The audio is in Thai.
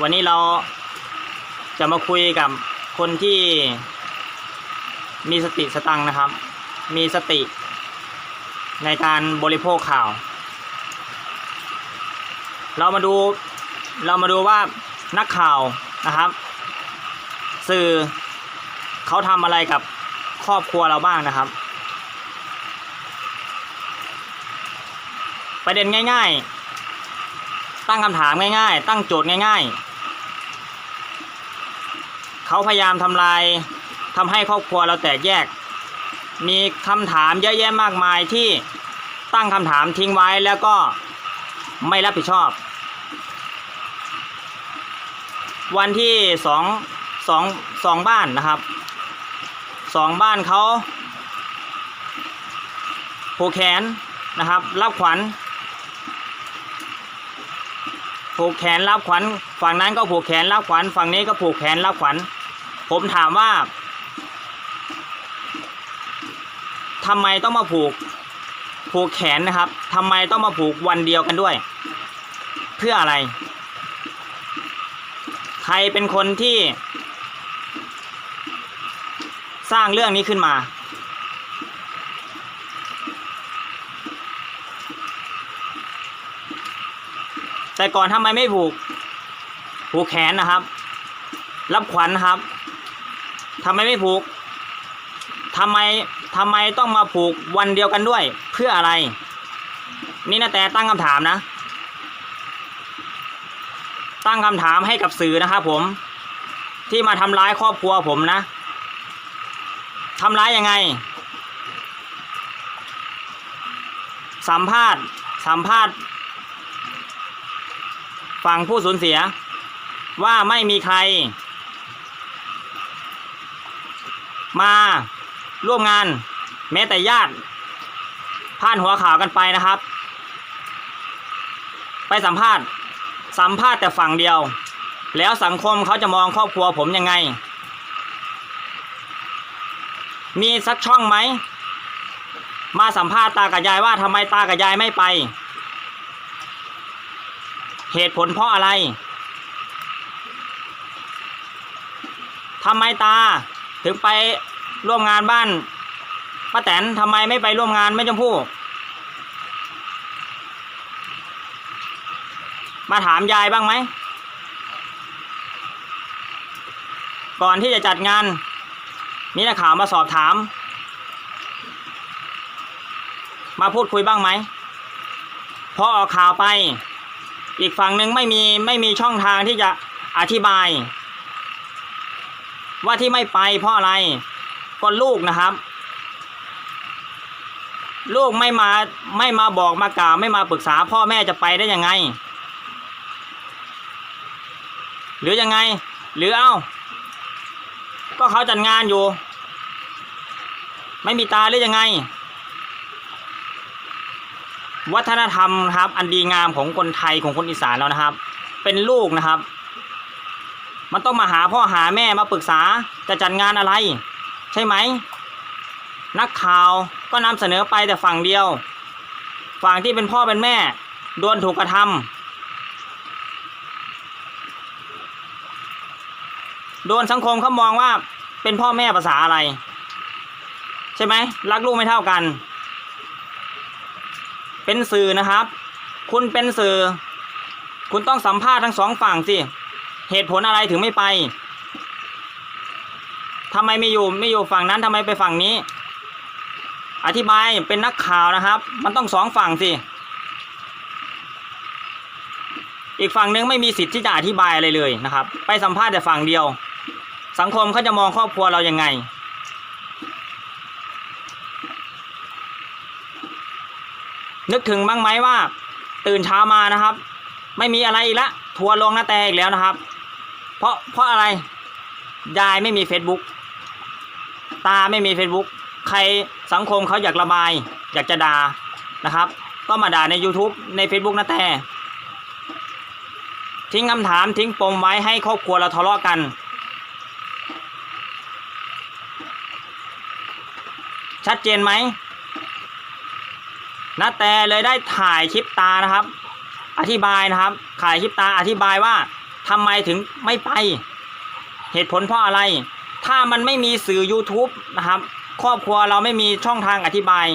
วันนี้เราจะมาคุยกับคนที่มีสติสตังค์นะครับ มีสติในการบริโภคข่าว เรามาดูเรามาดูว่านักข่าวนะครับ สื่อเขาทำอะไรกับครอบครัวเราบ้างนะครับ ประเด็นง่าย ๆ ตั้งคำถามง่ายๆ ตั้งโจทย์ง่ายๆ เขาพยายามทำลายทำให้ครอบครัวเราแตกแยก มีคำถามเยอะแยะมากมายที่ตั้งคำถามทิ้งไว้แล้วก็ไม่รับผิดชอบ วันที่สองสองสองบ้านนะครับสองบ้านเขาผูกแขนนะครับ รับขวัญ ผูกแขนรับขวัญฝั่งนั้นก็ผูกแขนรับขวัญฝั่งนี้ก็ผูกแขนรับขวัญผมถามว่าทำไมต้องมาผูก ผูกแขนนะครับทำไมต้องมาผูกวันเดียวกันด้วย เพื่ออะไร ใครเป็นคนที่ สร้างเรื่องนี้ขึ้นมา แต่ก่อนทำไมไม่ผูก ผูกแขนนะครับ รับขวัญนะครับทำไมไม่ผูกทำไมทำไมต้องมาผูกวันเดียวกันด้วย เพื่ออะไร นี่นะแต่ตั้งคำถามนะ ตั้งคำถามให้กับสื่อนะครับผม ที่มาทำร้ายครอบครัวผมนะทำร้ายยังไง สัมภาษณ์ สัมภาษณ์ ฝั่งผู้สูญเสีย ว่าไม่มีใคร มาร่วมงาน แม้แต่ญาติพาดหัวข่าวกันไปนะครับ ไปสัมภาษณ์ สัมภาษณ์แต่ฝั่งเดียว แล้วสังคมเขาจะมองครอบครัวผมยังไง มีสักช่องไหม มาสัมภาษณ์ตากับยายว่าทำไมตากับยายไม่ไป เหตุผลเพราะอะไรทำไมตาถึงไปร่วมงานบ้านป้าแตนทำไมไม่ไปร่วมงานแม่ชมพู่มาถามยายบ้างไหม ก่อนที่จะจัดงาน มีนักข่าวมาสอบถาม มาพูดคุยบ้างไหมพอออกข่าวไป อีกฝั่งหนึ่งไม่มีไม่มีช่องทางที่จะอธิบาย ว่าที่ไม่ไปเพราะอะไรก็ลูกนะครับ ลูกไม่มาไม่มาบอกมากล่าวไม่มาปรึกษาพ่อแม่จะไปได้ยังไง หรือยังไง หรือเอ้า ก็เขาจัดงานอยู่ ไม่มีตาหรือยังไง วัฒนธรรมครับ อันดีงามของคนไทยของคนอีสานแล้วนะครับ เป็นลูกนะครับ มันต้องมาหาพ่อหาแม่มาปรึกษาจะจัดงานอะไร ใช่ไหม นักข่าวก็นำเสนอไปแต่ฝั่งเดียว ฝั่งที่เป็นพ่อเป็นแม่โดนถูกกระทำโดนสังคมเขามองว่าเป็นพ่อแม่ภาษาอะไร ใช่ไหมรักลูกไม่เท่ากัน เป็นสื่อนะครับ คุณเป็นสื่อ คุณต้องสัมภาษณ์ทั้งสองฝั่งสิ เหตุผลอะไรถึงไม่ไปทำไมไม่อยู่ไม่อยู่ฝั่งนั้นทำไมไปฝั่งนี้ อธิบายเป็นนักข่าวนะครับ มันต้องสองฝั่งสิ อีกฝั่งหนึงไม่มีสิทธิ์ที่จะอธิบายอะไรเลยนะครับ ไปสัมภาษณ์แต่ฝั่งเดียว สังคมเขาจะมองครอบครัวเรายังไง นึกถึงบ้างไหมว่า ตื่นเช้ามานะครับ ไม่มีอะไรอีกละทัวร์ลงหน้าแต่อีกแล้วนะครับ เพราะเพราะอะไรยายไม่มี Facebook ตาไม่มี Facebook ใครสังคมเขาอยากระบาย อยากจะด่านะครับ ก็มาด่าใน YouTube ใน Facebook นะแต่ ทิ้งคำถามทิ้งปมไว้ให้ครอบครัวเราทะเลาะกัน ชัดเจนไหม นาแต่เลยได้ถ่ายคลิปตานะครับ อธิบายนะครับถ่ายคลิปตาอธิบายว่าทำไมถึงไม่ไป เหตุผลเพราะอะไร ถ้ามันไม่มีสื่อ YouTube นะครับ ครอบครัวเราไม่มีช่องทางอธิบาย